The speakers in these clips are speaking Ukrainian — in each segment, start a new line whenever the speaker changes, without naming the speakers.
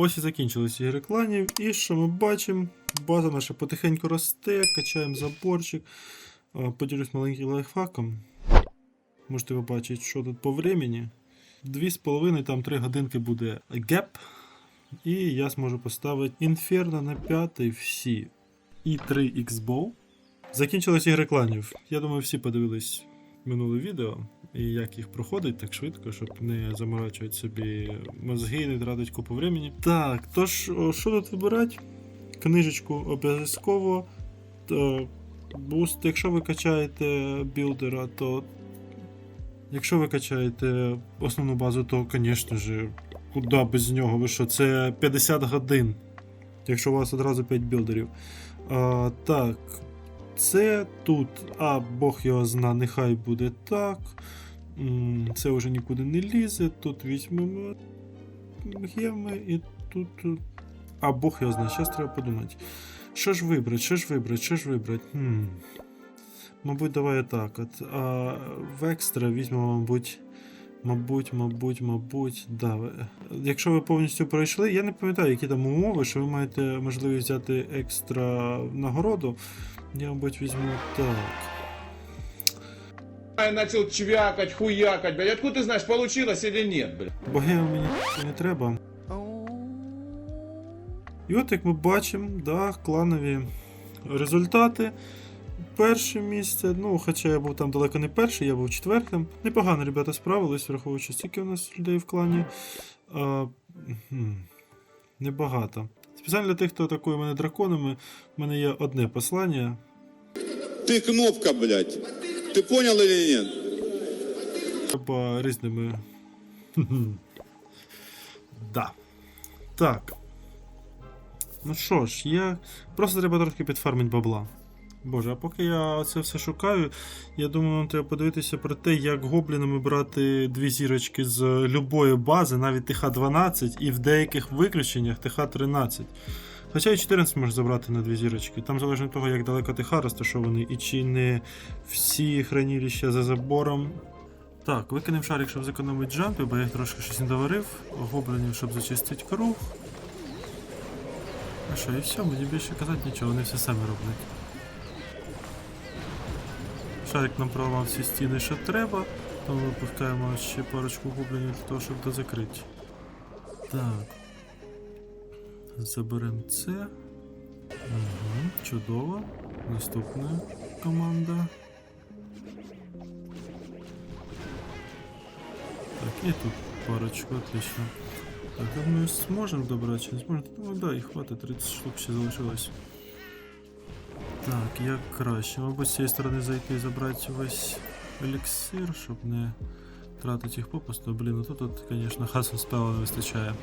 Ось і закінчилися ігри кланів. І що ми бачимо? База наша потихеньку росте, качаємо заборчик. А, Поділюсь маленьким лайфхаком. Можете ви бачити, що тут по времени. Дві з половиною, там 3 годинки буде геп. І я зможу поставити Inferno на 5 всі. І 3 X-Bow. Закінчились ігри кланів. Я думаю, всі подивились минуле відео і як їх проходить так швидко, щоб не заморачувати собі мозги, не тратити купу времени. Так, тож, що тут вибирати? Книжечку обов'язково. Буст, якщо ви качаєте білдера, то. Якщо ви качаєте основну базу, то, звісно ж, куди без нього? Ви що? Це 50 годин. Якщо у вас одразу 5 білдерів. А, так, це тут, а Бог його зна, нехай буде так. Це вже нікуди не лізе. Тут візьмемо геми і тут. А Бог його знає, зараз треба подумати. Що ж вибрати, що ж вибрати, що ж вибрати? Хм. Мабуть, давай так. От. А в екстра візьмемо, мабуть. Мабуть, мабуть, мабуть, да. Якщо ви повністю пройшли, я не пам'ятаю, які там умови, що ви маєте можливість взяти екстра нагороду. Я, мабуть, візьму так.
Я начал чвякать, хуякать, блядь. Откуда ты знаешь, получилось или нет, блядь?
Богео мені не треба. І от як ми бачимо, да, кланові результати. Перше місце, ну, хоча я був там далеко не перший, я був четвертим. Непогано ребята справились, враховуючи, скільки у нас людей в клані. А, хм, небагато. Спеціально для тих, хто атакує мене драконами, в мене є одне послання.
Ты кнопка, блядь. Ты понял или нет?
Треба різними. да. Так. Ну що ж, я. Просто треба трохи підфармити бабла. Боже, а поки я це все шукаю, я думаю, нам треба подивитися про те, як гоблінами брати дві зірочки з любої бази, навіть ТХ-12, і в деяких виключеннях ТХ-13. Хоча і 14 можна забрати на дві зірочки. Там залежно від того, як далеко ТХ розташований, і чи не всі хранилища за забором так, викинемо шарик, щоб зекономити джампи, бо я їх трошки щось не доварив. Гоблинів, щоб зачистити круг. А що, і все, мені більше казати нічого, вони все самі роблять. Шарик нам проламав всі стіни, що треба, тому випускаємо ще парочку гоблинів для того, щоб дозакрити. Так. Заберемо це. Угу, чудово. Наступна команда. Так, и тут парочку, отлично. Так, думаю, сможем добрать, чи не сможем? Ну да, і хватить, 30 штук ще залишилось. Так, як краще. Мабуть, з цієї сторони зайти і забрати весь еліксир, щоб не тратити їх попусту. Блін, ну тут, от, звісно, хасу спела не вистачає.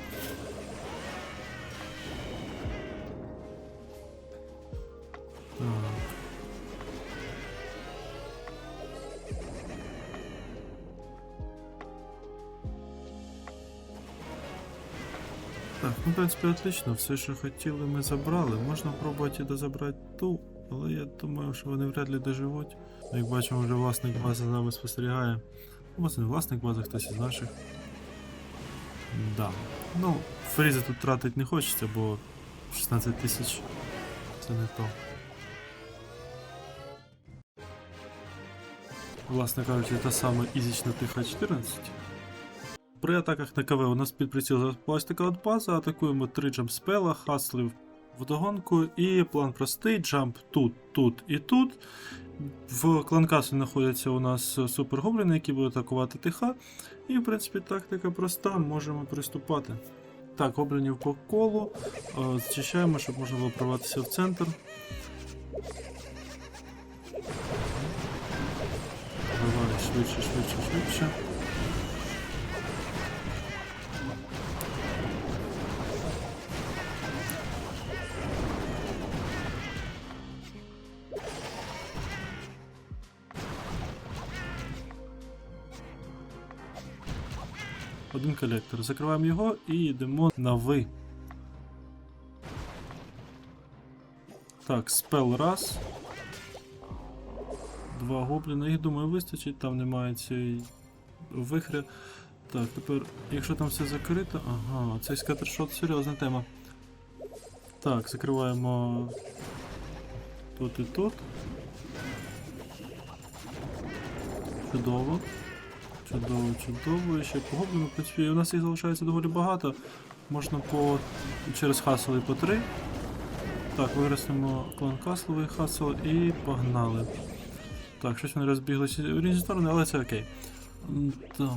Так. Ну, в принципі, отлично. Все, що хотіли, ми забрали. Можна пробувати дозабрати ту, але я думаю, що вони вряд ли доживуть. Як бачимо, вже власник бази за нами спостерігає. Ну, це не власник бази, хтось із наших. Да. Ну, фрізи тут тратити не хочеться, бо 16 тисяч це не то. Власне кажучи, та саме ізічна тиха 14. При атаках на КВ у нас під приціл от база, атакуємо три джампспела, хаслів вдогонку, і план простий: джамп тут, тут і тут. В кланкасу знаходяться у нас супергобліни, які будуть атакувати ТХ. І, в принципі, тактика проста, можемо приступати. Так, гоблінів по колу. е, Зчищаємо, щоб можна було прорватися в центр. Швидше, швидше, швидше. Один колектор. Закриваємо його і йдемо на ви. Так, спел раз. Два гобліна. Їх думаю вистачить, там немає цієї вихри. Так, тепер, якщо там все закрито. Ага, цей скатершот серйозна тема. Так, закриваємо тут і тут. Чудово. Чудово, чудово. І ще поглиблено, в принципі, у нас їх залишається доволі багато. Можна по через хасл і по три. Так, виростемо клан касловий хасл і погнали. Так, щось вони розбіглися в різні сторони, але це окей. Так.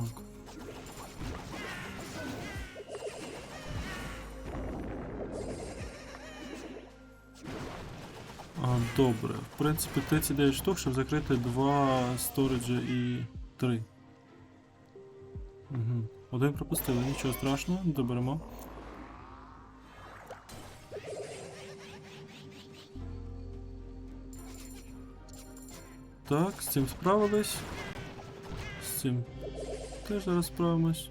А, добре. В принципі, 39 штук, щоб закрити два сториджа і три. Угу. Один пропустили, нічого страшного, доберемо. Так, з цим справились. З цим теж зараз справимось.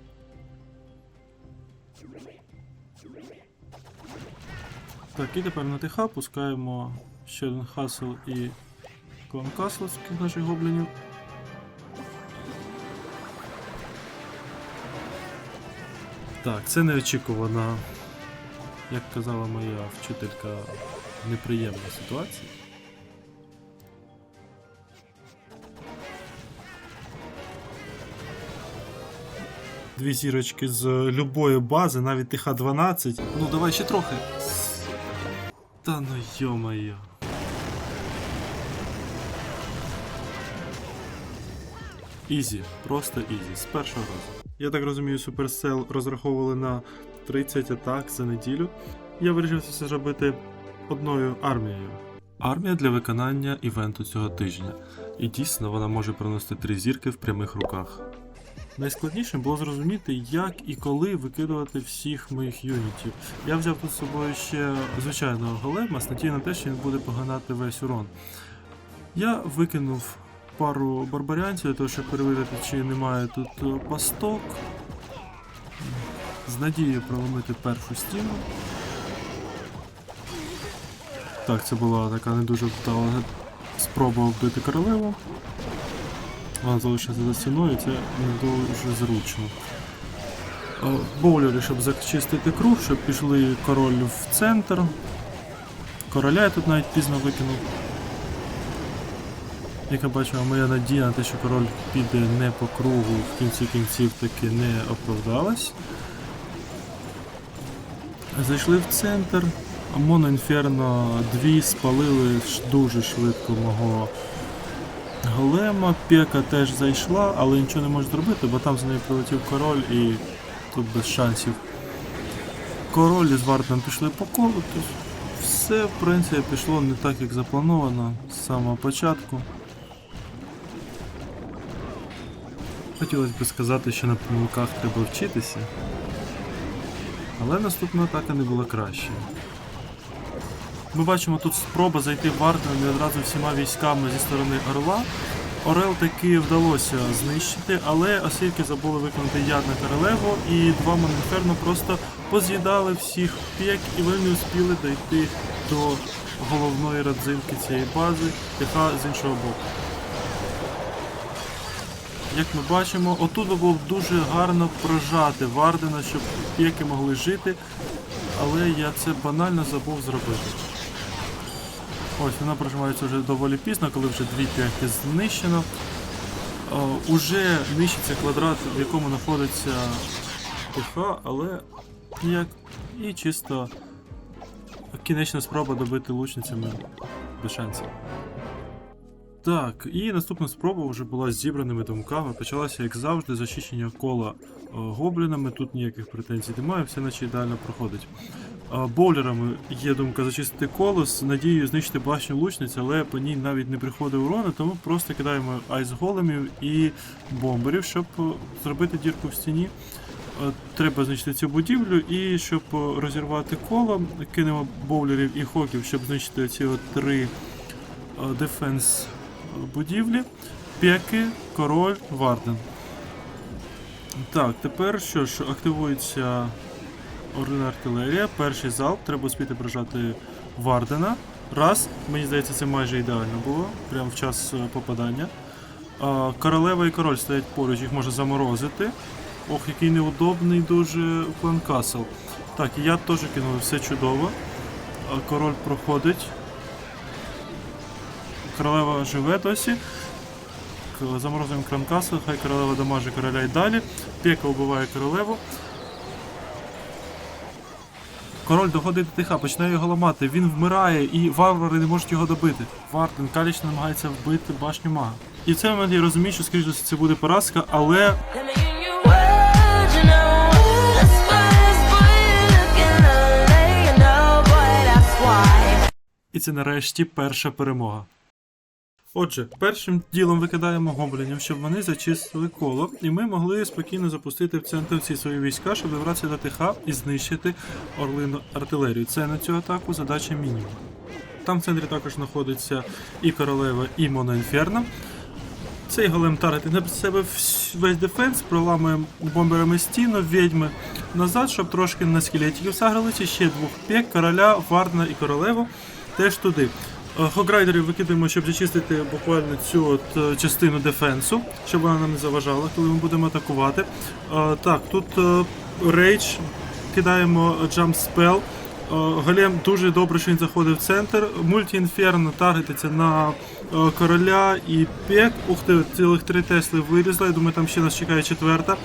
Так, і тепер на ТХ пускаємо ще один хасл і клан касловських наших гоблінів. Так, це неочікувана, як казала моя вчителька, неприємна ситуація. Дві зірочки з любої бази, навіть ТХ-12. Ну давай ще трохи. Та ну йо-моє. Ізі, просто ізі, з першого разу. Я так розумію, Supercell розраховували на 30 атак за неділю. Я вирішив це зробити одною армією. Армія для виконання івенту цього тижня. І дійсно вона може проносити три зірки в прямих руках. Найскладніше було зрозуміти, як і коли викидувати всіх моїх юнітів. Я взяв тут з собою ще звичайного голема з надією на те, що він буде поганати весь урон. Я викинув пару барбарянців для того, щоб перевірити, чи немає тут е, пасток. З надією проломити першу стіну. Так, це була така не дуже вдала спроба вбити королеву. Вона залишиться за стіною, це не дуже зручно. Е, Боулери, щоб зачистити круг, щоб пішли король в центр. Короля я тут навіть пізно викинув. Як я бачимо, моя надія на те, що король піде не по кругу, в кінці кінців таки не оправдалась. Зайшли в центр. Моно Інферно 2 спалили дуже швидко мого голема. Пека теж зайшла, але нічого не може зробити, бо там за нею прилетів король і тут без шансів. Король із Вартом пішли по колу, тобто все в принципі пішло не так, як заплановано з самого початку. Хотілося б сказати, що на помилках треба вчитися. Але наступна атака не була кращою. Ми бачимо тут спроба зайти в Варден відразу всіма військами зі сторони Орла. Орел таки вдалося знищити, але оскільки забули виконати яд на королеву, і два Монінферно просто поз'їдали всіх пік, і вони не успіли дійти до головної родзинки цієї бази, яка з іншого боку. Як ми бачимо, отут було б дуже гарно прожати Вардена, щоб піки могли жити, але я це банально забув зробити. Ось вона прожимається вже доволі пізно, коли вже дві п'яки знищено. О, уже нищиться квадрат, в якому знаходиться ТХ, але ніяк і чисто кінечна спроба добити лучницями без шансів. Так, і наступна спроба вже була з зібраними думками. Почалася, як завжди, зачищення кола е, гоблінами. Тут ніяких претензій немає, все наче ідеально проходить. Боулерами є думка зачистити коло з надією знищити башню лучниць, але по ній навіть не приходить урона, тому просто кидаємо айс големів і бомберів, щоб е, зробити дірку в стіні. Е, Треба знищити цю будівлю, і щоб розірвати коло, кинемо боулерів і хоків, щоб знищити ці три е, дефенс будівлі. Пеки, король, Варден. Так, тепер що ж, активується орлина артилерія. Перший залп, треба успіти прожати Вардена. Раз, мені здається, це майже ідеально було, прямо в час е, попадання. Королева і король стоять поруч, їх можна заморозити. Ох, який неудобний дуже клан Касл. Так, я теж кинув, все чудово. Король проходить. Королева живе досі. Заморозуємо Кранкасл, хай королева дамаже короля і далі. Пека вбиває королеву. Король доходить до тиха, починає його ламати. Він вмирає і варвари не можуть його добити. Вартен Каліч намагається вбити башню мага. І в цей момент я розумію, що скоріш за все це буде поразка, але. І це нарешті перша перемога. Отже, першим ділом викидаємо гоблінів, щоб вони зачистили коло, і ми могли спокійно запустити в центр всі свої війська, щоб добратися до ТХ і знищити орлину артилерію. Це на цю атаку задача мінімум. Там в центрі також знаходиться і королева, і Мона Інферно. Цей голем таргетить на себе весь дефенс, проламуємо бомберами стіну, відьми назад, щоб трошки на скелетиків загралися, ще двох пек, короля, Вардена і королеву теж туди. Хограйдерів викидаємо, щоб зачистити буквально цю от е, частину дефенсу, щоб вона нам не заважала, коли ми будемо атакувати. Е, Так, тут е, рейдж, кидаємо джамп спел. Голем дуже добре, що він заходив в центр. Мульті інферно таргетиться на короля і пек. Ух ти, цілих три Тесли вилізла. Я думаю, там ще нас чекає четверта.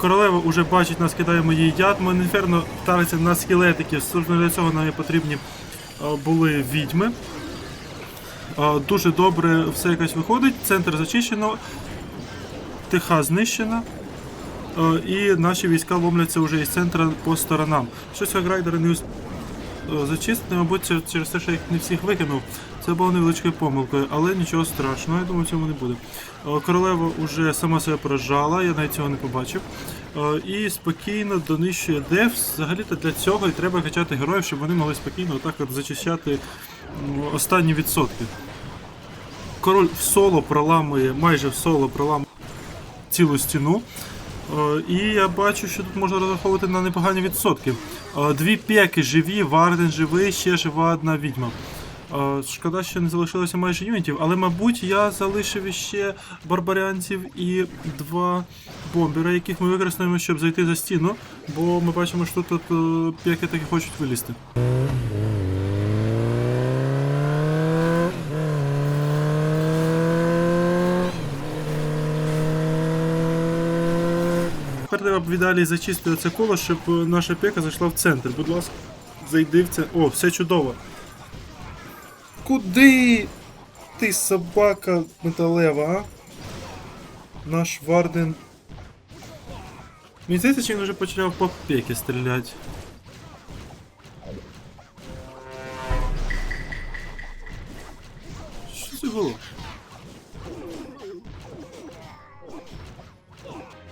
Королева вже бачить нас, кидаємо їй яд. Мон інферно тариться на скелетиків. Для цього нам і потрібні були відьми. Дуже добре все якось виходить. Центр зачищено, тиха знищена. І наші війська ломляться вже із центра по сторонам. Щось аграйдери не зачистити, мабуть, це через те, що їх не всіх викинув. Це було невеличкою помилкою, але нічого страшного, я думаю, цьому не буде. Королева вже сама себе поражала, я навіть цього не побачив. Е, І спокійно донищує деф. Взагалі-то для цього і треба качати героїв, щоб вони могли спокійно отак от зачищати останні відсотки. Король в соло проламує, майже в соло проламує цілу стіну. Е, І я бачу, що тут можна розраховувати на непогані відсотки. Е, Дві пеки живі, Варден живий, ще жива одна відьма. Е, Шкода, що не залишилося майже юнітів, але, мабуть, я залишив іще барбаріанців і два бомбера, яких ми використаємо, щоб зайти за стіну, бо ми бачимо, що тут е, пеки таки хочуть вилізти. Тепер треба б віддалі зачистити це коло, щоб наша пека зайшла в центр. Будь ласка, зайди в це. О, все чудово. Куди ти собака металева, а? Наш Варден. Мені здається, чи він вже почав по пеки стріляти. Що це було?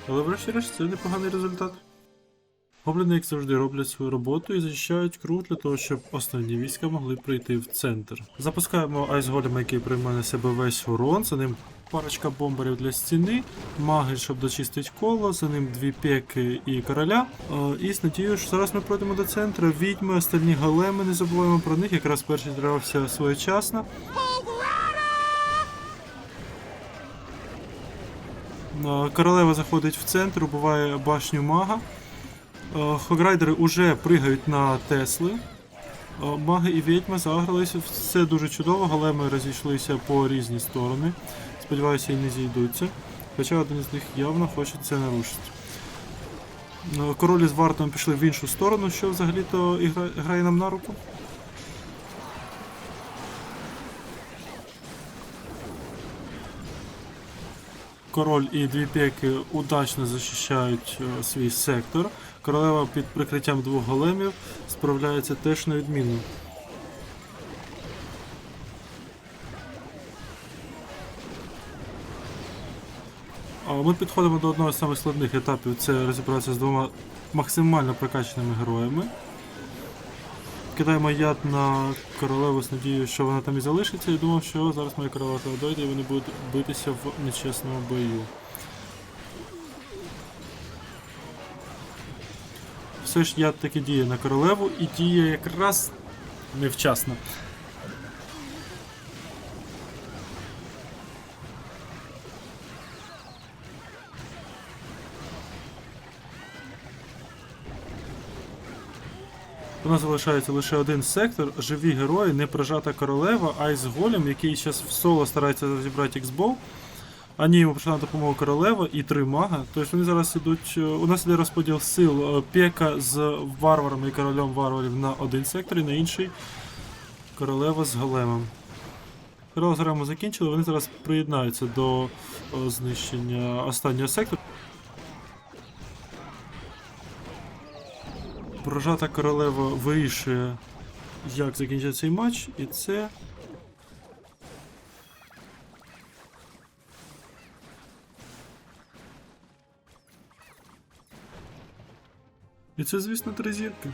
Але врешті-решт це непоганий результат. Гобліни, як завжди, роблять свою роботу і захищають круг для того, щоб основні війська могли прийти в центр. Запускаємо айс голема, який приймає на себе весь урон, за ним парочка бомберів для стіни, маги, щоб дочистити коло, за ним дві пеки і короля. Е, І з надією, що зараз ми пройдемо до центру. Відьми, остальні големи, не забуваємо про них, якраз перший зривався своєчасно. Е, Королева заходить в центр, убиває башню мага. Е, Хограйдери уже пригають на Тесли. Е, Маги і відьма загралися, все дуже чудово, големи розійшлися по різні сторони. Сподіваюся, і не зійдуться. Хоча один з них явно хоче це нарушити. Е, Король із вартом пішли в іншу сторону, що взагалі-то грає нам на руку. Король і дві пеки удачно захищають свій сектор. Королева під прикриттям двох големів справляється теж на відмінно. А Ми підходимо до одного з самих етапів це розібратися з двома максимально прокачаними героями. Кидаємо яд на королеву з надією, що вона там і залишиться, і думав, що зараз моя королева дойде і вони будуть битися в нечесному бою. все ж я таки діє на королеву і діє якраз невчасно. У нас залишається лише один сектор, живі герої, не прожата королева, а із голем, який зараз в соло старається розібрати іксбол. А ні, йому прийшла допомогу королева і три мага. Тобто вони зараз ідуть. е, У нас іде розподіл сил е, Пека з варварами і королем варварів на один сектор, і на інший королева з големом. Королева з големом закінчили, вони зараз приєднаються до е, знищення останнього сектору. Прожата королева вирішує, як закінчити цей матч, і це. І це, звісно, три зірки.